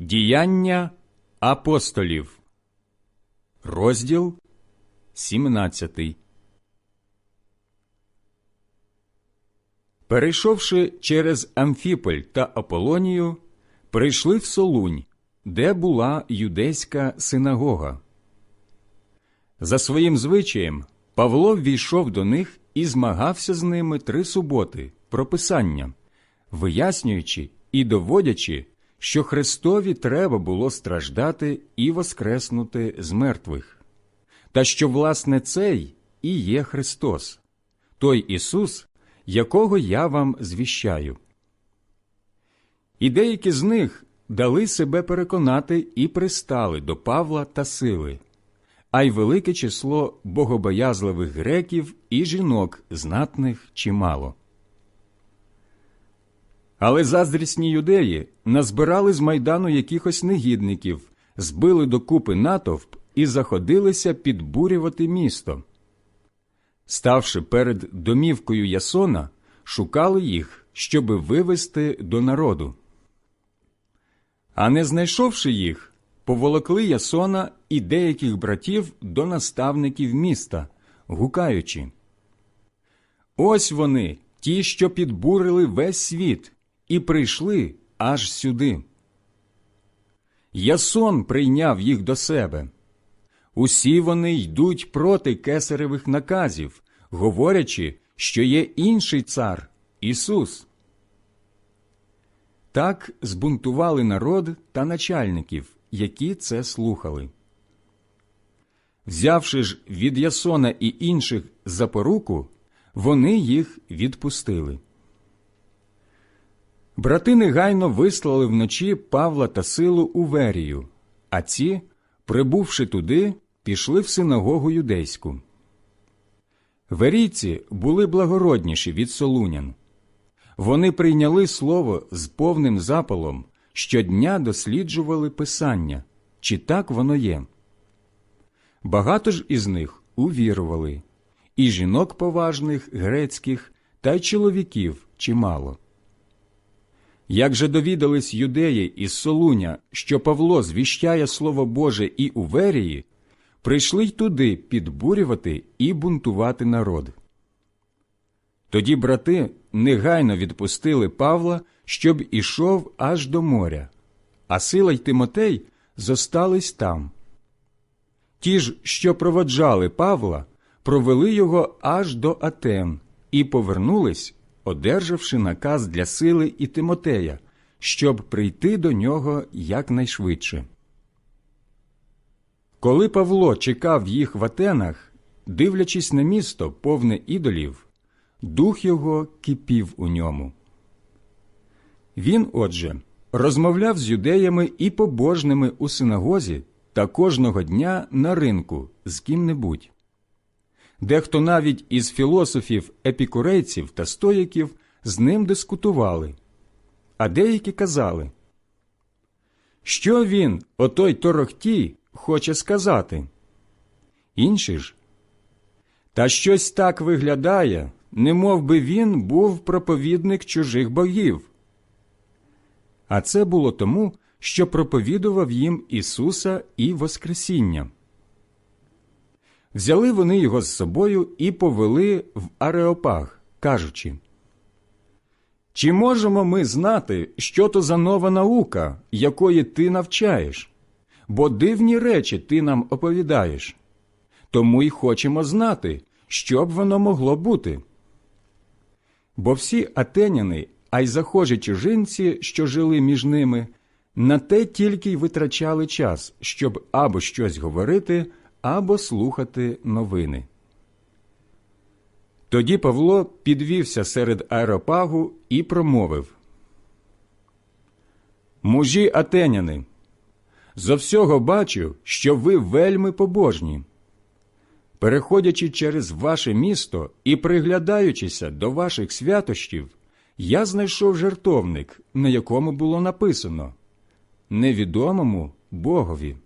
Діяння апостолів, розділ 17. Перейшовши через Амфіполь та Аполонію, прийшли в Солунь, де була юдейська синагога. За своїм звичаєм Павло ввійшов до них і змагався з ними три суботи про Писання, вияснюючи і доводячи, що Христові треба було страждати і воскреснути з мертвих, та що, власне, цей і є Христос, той Ісус, якого я вам звіщаю. І деякі з них дали себе переконати і пристали до Павла та сили, а й велике число богобоязливих греків і жінок знатних чимало. Але заздрісні юдеї назбирали з майдану якихось негідників, збили докупи натовп і заходилися підбурювати місто. Ставши перед домівкою Ясона, шукали їх, щоби вивести до народу. А не знайшовши їх, поволокли Ясона і деяких братів до наставників міста, гукаючи. Ось вони, ті, що підбурили весь світ, і прийшли аж сюди. Ясон прийняв їх до себе. Усі вони йдуть проти кесаревих наказів, говорячи, що є інший цар Ісус. Так збунтували народ та начальників, які це слухали. Взявши ж від Ясона і інших запоруку, вони їх відпустили. Брати негайно вислали вночі Павла та силу у Верію, а ці, прибувши туди, пішли в синагогу юдейську. Верійці були благородніші від солунян. Вони прийняли слово з повним запалом, щодня досліджували Писання, чи так воно є. Багато ж із них увірували, і жінок поважних грецьких, та й чоловіків чимало. Як же довідались юдеї із Солуня, що Павло звіщає Слово Боже і у Верії, прийшли й туди підбурювати і бунтувати народ. Тоді брати негайно відпустили Павла, щоб ішов аж до моря, а Сила й Тимотей зостались там. Ті ж, що проводжали Павла, провели його аж до Атен і повернулись, одержавши наказ для сили і Тимотея, щоб прийти до нього якнайшвидше. Коли Павло чекав їх в Атенах, дивлячись на місто, повне ідолів, дух його кипів у ньому. Він, отже, розмовляв з юдеями і побожними у синагозі та кожного дня на ринку з ким-небудь. Дехто навіть із філософів, епікурейців та стоїків з ним дискутували, а деякі казали, що він, отой торохтій, хоче сказати. Інші ж, та щось так виглядає, не мов би він був проповідник чужих богів. А це було тому, що проповідував їм Ісуса і Воскресіння. Взяли вони його з собою і повели в Ареопаг, кажучи Чи можемо ми знати, що то за нова наука, якої ти навчаєш? Бо дивні речі ти нам оповідаєш. Тому й хочемо знати, що б воно могло бути. Бо всі атеняни, а й захожі чужинці, що жили між ними, на те тільки й витрачали час, щоб або щось говорити, або слухати новини. Тоді Павло підвівся серед аеропагу і промовив Мужі атеняни, зо всього бачу, що ви вельми побожні. Переходячи через ваше місто і приглядаючися до ваших святощів, я знайшов жертовник, на якому було написано невідомому Богові.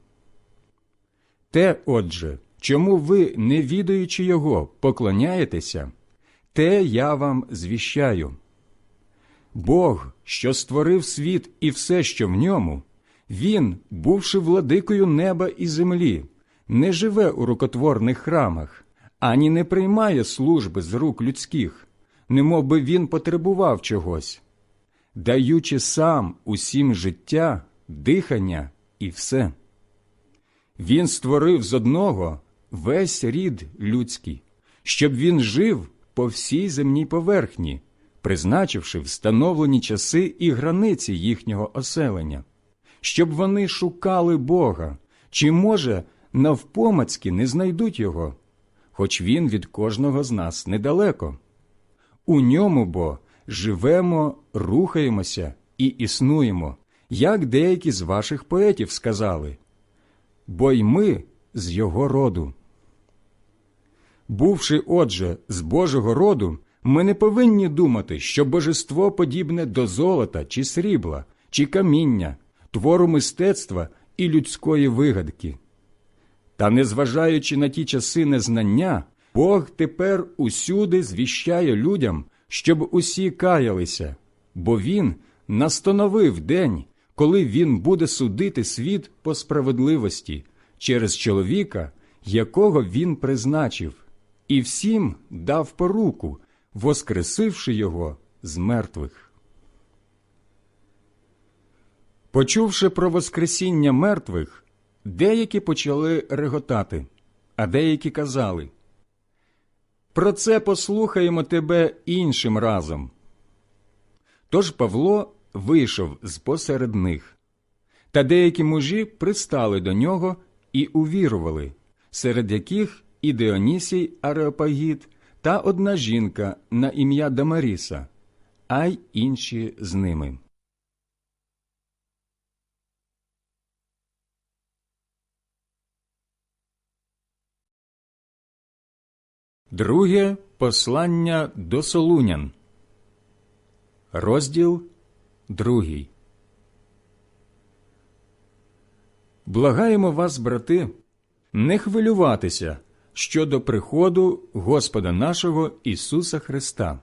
Те, отже, чому ви, не відаючи його, поклоняєтеся, те я вам звіщаю. Бог, що створив світ і все, що в ньому, Він, бувши владикою неба і землі, не живе у рукотворних храмах, ані не приймає служби з рук людських, немов би він потребував чогось, даючи сам усім життя, дихання і все. Він створив з одного весь рід людський, щоб він жив по всій земній поверхні, призначивши встановлені часи і границі їхнього оселення, щоб вони шукали Бога, чи, може, навпомацьки не знайдуть його, хоч він від кожного з нас недалеко. У ньому бо живемо, рухаємося і існуємо, як деякі з ваших поетів сказали, бо й ми з його роду. Бувши, отже, з Божого роду, ми не повинні думати, що божество подібне до золота чи срібла, чи каміння, твору мистецтва і людської вигадки. Та, незважаючи на ті часи незнання, Бог тепер усюди звіщає людям, щоб усі каялися, бо Він настановив день, коли Він буде судити світ по справедливості через чоловіка, якого Він призначив, і всім дав поруку, воскресивши його з мертвих. Почувши про Воскресіння мертвих, деякі почали реготати, а деякі казали Про це послухаємо тебе іншим разом. Тож Павло вийшов з посеред них, та деякі мужі пристали до нього і увірували, серед яких і Діонісій Ареопагіт та одна жінка на ім'я Дамаріса, а й інші з ними. Друге послання до Солунян. Розділ другий. Благаємо вас, брати, не хвилюватися щодо приходу Господа нашого Ісуса Христа,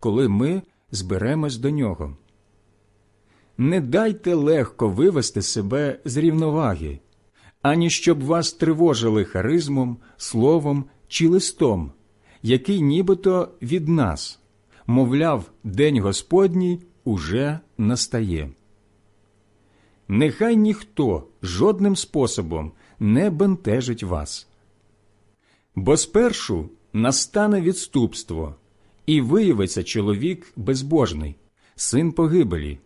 коли ми зберемось до Нього. Не дайте легко вивести себе з рівноваги, ані щоб вас тривожили харизмом, словом чи листом, який нібито від нас, мовляв, День Господній уже настає. Нехай ніхто жодним способом не бентежить вас. Бо спершу настане відступство, і виявиться чоловік безбожний, син погибелі,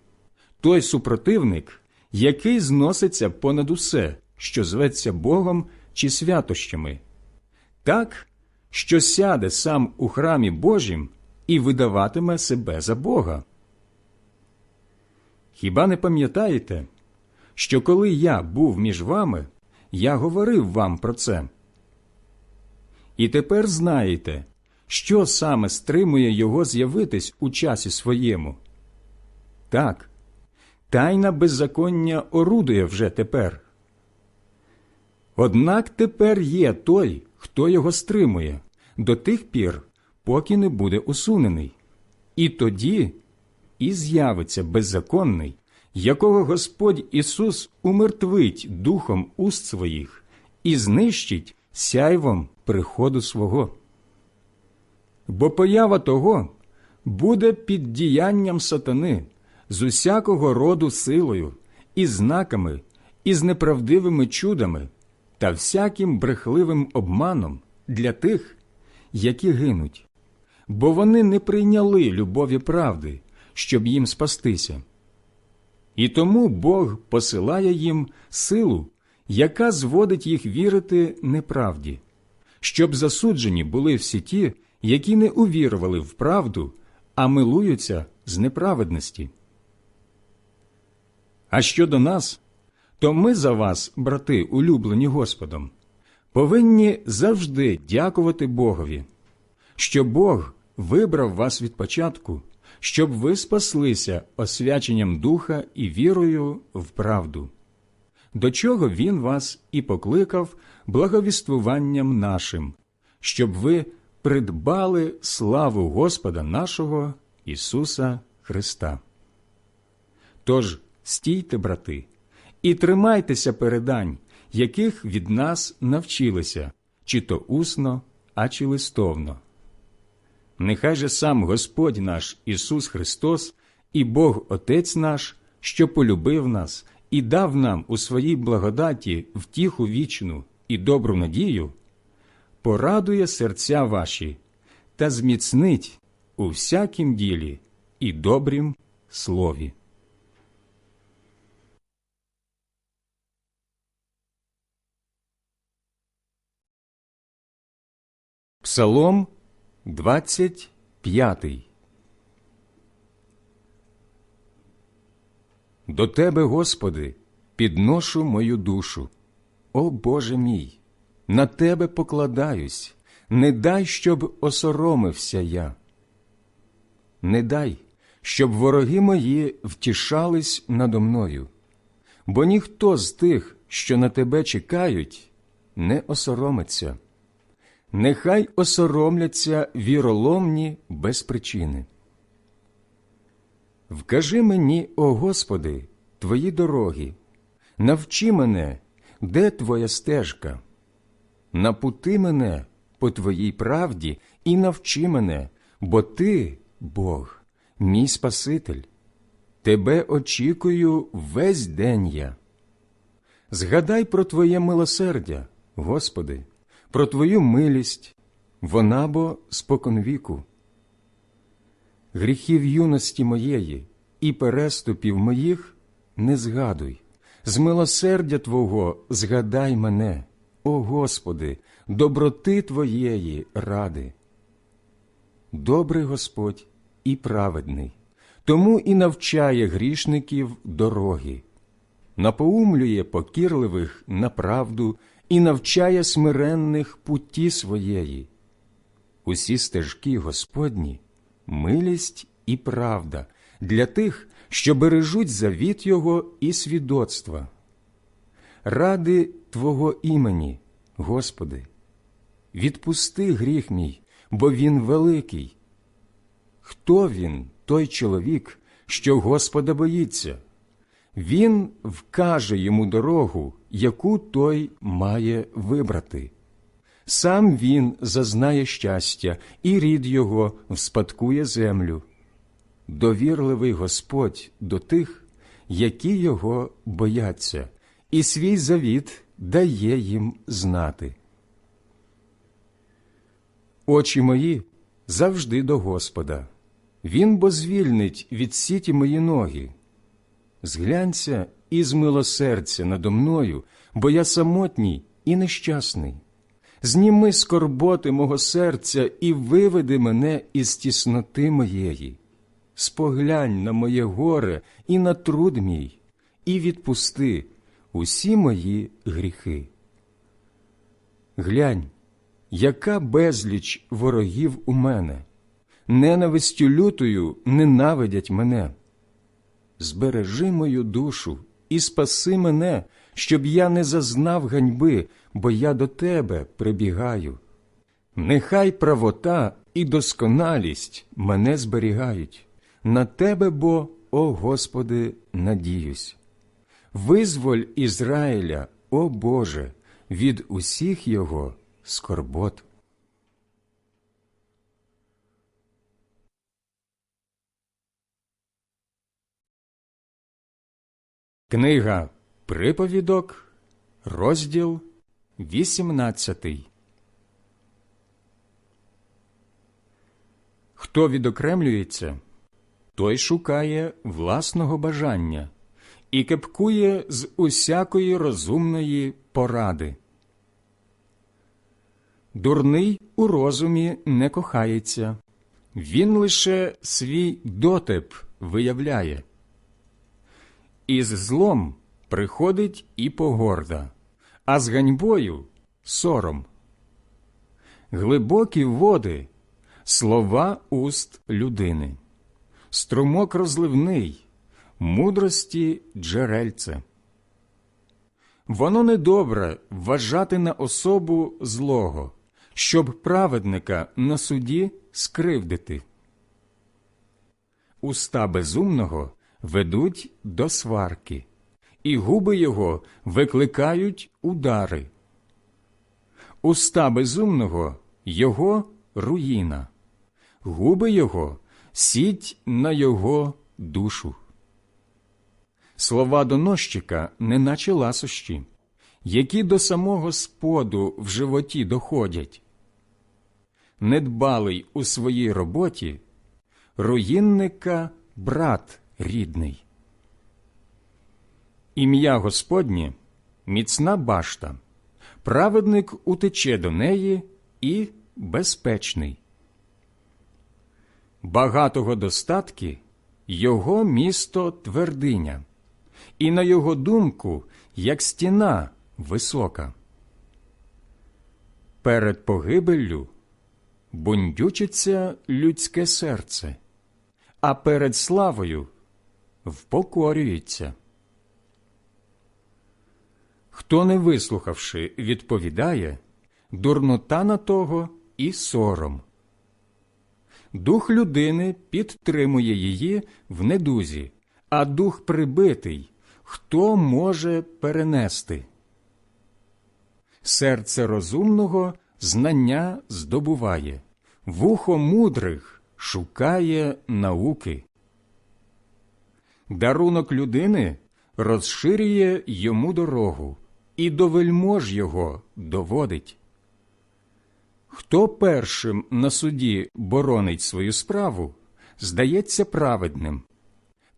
той супротивник, який зноситься понад усе, що зветься Богом чи святощами, так, що сяде сам у храмі Божім і видаватиме себе за Бога. Хіба не пам'ятаєте, що коли я був між вами, я говорив вам про це? І тепер знаєте, що саме стримує його з'явитись у часі своєму. Так, тайна беззаконня орудує вже тепер. Однак тепер є той, хто його стримує, до тих пір, поки не буде усунений. І тоді і з'явиться беззаконний, якого Господь Ісус умертвить духом уст своїх і знищить сяйвом приходу свого. Бо поява того буде під діянням сатани з усякого роду силою, і знаками, і з неправдивими чудами та всяким брехливим обманом для тих, які гинуть, бо вони не прийняли любові правди, щоб їм спастися. І тому Бог посилає їм силу, яка зводить їх вірити неправді, щоб засуджені були всі ті, які не увірували в правду, а милуються з неправедності. А щодо нас, то ми за вас, брати, улюблені Господом, повинні завжди дякувати Богові, що Бог вибрав вас від початку, щоб ви спаслися освяченням духа і вірою в правду, до чого Він вас і покликав благовіствуванням нашим, щоб ви придбали славу Господа нашого Ісуса Христа. Тож стійте, брати, і тримайтеся передань, яких від нас навчилися, чи то усно, а чи листовно. Нехай же сам Господь наш Ісус Христос і Бог Отець наш, що полюбив нас і дав нам у своїй благодаті втіху вічну і добру надію, порадує серця ваші та зміцнить у всякім ділі і добрім слові. Псалом 25 До Тебе, Господи, підношу мою душу. О Боже мій, на Тебе покладаюсь, не дай, щоб осоромився я. Не дай, щоб вороги мої втішались надо мною, бо ніхто з тих, що на тебе чекають, не осоромиться. Нехай осоромляться віроломні без причини. Вкажи мені, о Господи, твої дороги, навчи мене, де твоя стежка, напути мене по твоїй правді і навчи мене, бо ти, Бог, мій Спаситель. Тебе очікую весь день я. Згадай про Твоє милосердя, Господи, про Твою милість, вона бо споконвіку. Гріхів юності моєї і переступів моїх не згадуй, з милосердя Твого згадай мене, о Господи, доброти Твоєї ради. Добрий Господь і праведний, тому і навчає грішників дороги, напоумлює покірливих на правду і навчає смиренних путі своєї. Усі стежки Господні, милість і правда для тих, що бережуть завіт Його і свідоцтва. Ради Твого імені, Господи, відпусти гріх мій, бо він великий. Хто він, той чоловік, що Господа боїться? Він вкаже йому дорогу, яку той має вибрати. Сам він зазнає щастя, і рід його вспадкує землю. Довірливий Господь до тих, які його бояться, і свій завіт дає їм знати. Очі мої завжди до Господа. Він бо звільнить від сіті мої ноги. Зглянься і змилосердься надо мною, бо я самотній і нещасний. Зніми скорботи мого серця і виведи мене із тісноти моєї. Споглянь на моє горе і на труд мій, і відпусти усі мої гріхи. Глянь, яка безліч ворогів у мене, ненавистю лютою ненавидять мене. Збережи мою душу і спаси мене, щоб я не зазнав ганьби, бо я до тебе прибігаю. Нехай правота і досконалість мене зберігають. На тебе бо, о Господи, надіюсь. Визволь Ізраїля, о Боже, від усіх його скорбот. Книга Приповідок, розділ 18 Хто відокремлюється, той шукає власного бажання і кепкує з усякої розумної поради. Дурний у розумі не кохається, він лише свій дотеп виявляє. Із злом приходить і погорда, а з ганьбою сором. Глибокі води слова уст людини, струмок розливний, мудрості джерельце. Воно недобре вважати на особу злого, щоб праведника на суді скривдити. Уста безумного ведуть до сварки, і губи його викликають удари. Уста безумного його руїна, губи його сіть на його душу. Слова доносчика, неначе ласощі, які до самого споду в животі доходять. Недбалий у своїй роботі, руїнника брат рідний. Ім'я Господнє міцна башта, праведник утече до неї і безпечний. Багатого достатки його місто твердиня, і на його думку, як стіна висока. Перед погибеллю бундючиться людське серце, а перед славою впокорюється. Хто не вислухавши, відповідає, дурнота на того і сором. Дух людини підтримує її в недузі, а дух прибитий хто може перенести? Серце розумного знання здобуває, вухо мудрих шукає науки. Дарунок людини розширює йому дорогу і до вельмож його доводить. Хто першим на суді боронить свою справу, здається праведним,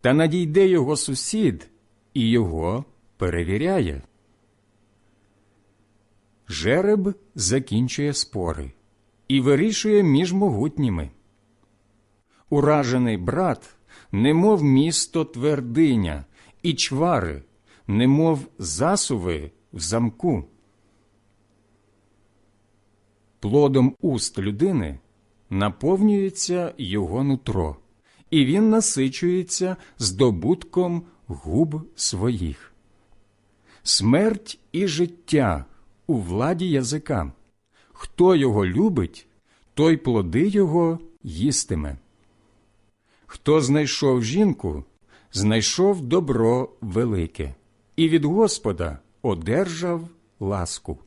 та надійде його сусід і його перевіряє. Жереб закінчує спори і вирішує між могутніми. Уражений брат, немов місто твердиня, і чвари, немов засуви в замку. Плодом уст людини наповнюється його нутро, і він насичується здобутком губ своїх. Смерть і життя у владі язика. Хто його любить, той плоди його їстиме. Хто знайшов жінку, знайшов добро велике, і від Господа одержав ласку.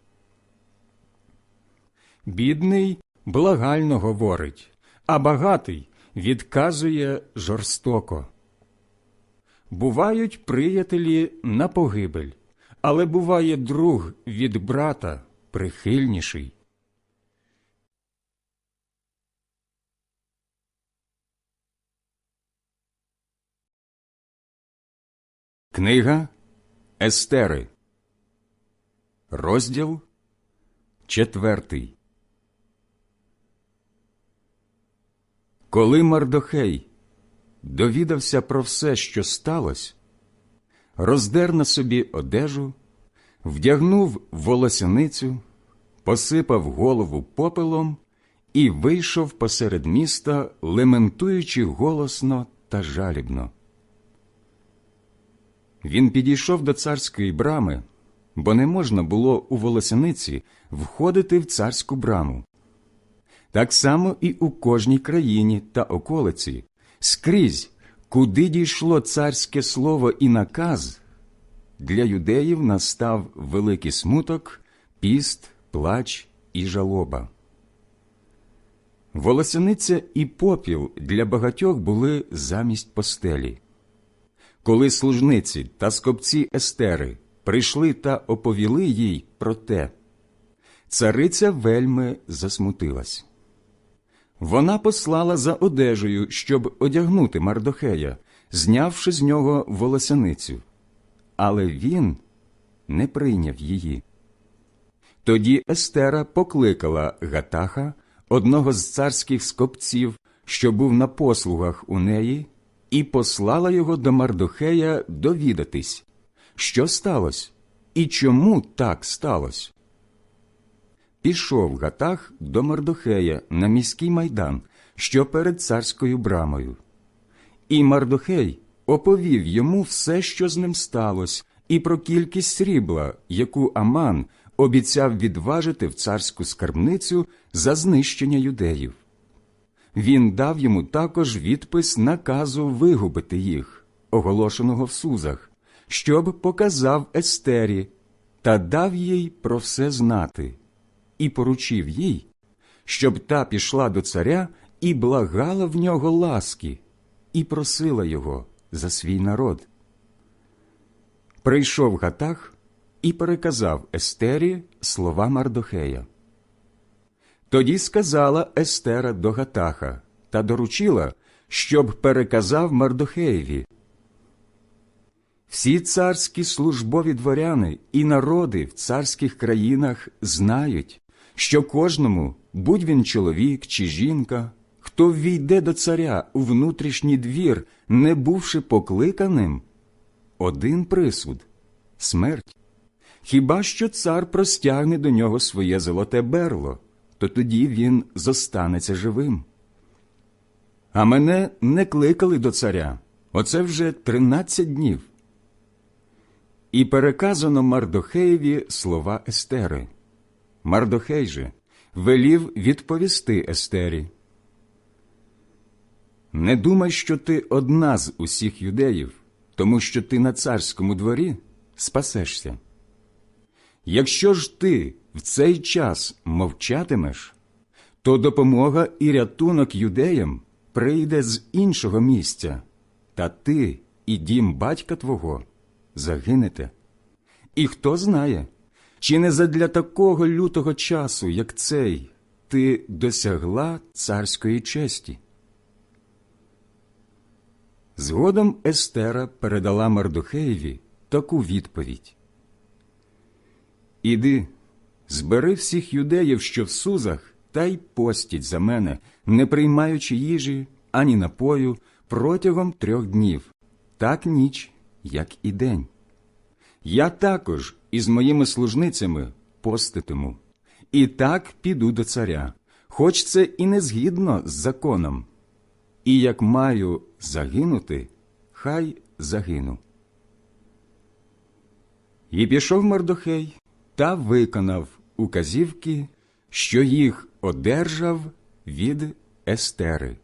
Бідний благально говорить, а багатий відказує жорстоко. Бувають приятелі на погибель, але буває друг від брата прихильніший. Книга Естери, розділ четвертий. Коли Мардохей довідався про все, що сталося, роздер на собі одежу, вдягнув волосяницю, посипав голову попелом і вийшов посеред міста, лементуючи голосно та жалібно. Він підійшов до царської брами, бо не можна було у волосяниці входити в царську браму. Так само і у кожній країні та околиці, скрізь, куди дійшло царське слово і наказ, для юдеїв настав великий смуток, піст, плач і жалоба. Волосяниця і попіл для багатьох були замість постелі. Коли служниці та скопці Естери прийшли та оповіли їй про те, цариця вельми засмутилась. Вона послала за одежею, щоб одягнути Мардохея, знявши з нього волосяницю. Але він не прийняв її. Тоді Естера покликала Гатаха, одного з царських скопців, що був на послугах у неї, і послала його до Мардохея довідатись, що сталося і чому так сталося. Пішов Гатах до Мардохея на міський майдан, що перед царською брамою. І Мардохей оповів йому все, що з ним сталося, і про кількість срібла, яку Аман обіцяв відважити в царську скарбницю за знищення юдеїв. Він дав йому також відпис наказу вигубити їх, оголошеного в Сузах, щоб показав Естері та дав їй про все знати, і поручив їй, щоб та пішла до царя і благала в нього ласки, і просила його за свій народ. Прийшов Гатах і переказав Естері слова Мардохея. Тоді сказала Естера до Гатаха та доручила, щоб переказав Мардохеєві. Всі царські службові дворяни і народи в царських країнах знають, що кожному, будь він чоловік чи жінка, хто ввійде до царя у внутрішній двір, не бувши покликаним, один присуд смерть. Хіба що цар простягне до нього своє золоте берло, то тоді він зостанеться живим. А мене не кликали до царя. Оце вже тринадцять днів. І переказано Мардохеєві слова Естери. Мардохей же велів відповісти Естері. Не думай, що ти одна з усіх юдеїв, тому що ти на царському дворі спасешся. Якщо ж ти в цей час мовчатимеш, то допомога і рятунок юдеям прийде з іншого місця, та ти і дім батька твого загинете. І хто знає, чи не задля такого лютого часу, як цей, ти досягла царської честі? Згодом Естера передала Мардухеєві таку відповідь. Іди, збери всіх юдеїв, що в сузах, та й постіть за мене, не приймаючи їжі ані напою протягом трьох днів, так ніч, як і день. Я також із моїми служницями поститиму, і так піду до царя, хоч це і не згідно з законом. І як маю загинути, хай загину. І пішов Мордохей та виконав указівки, що їх одержав від Естери.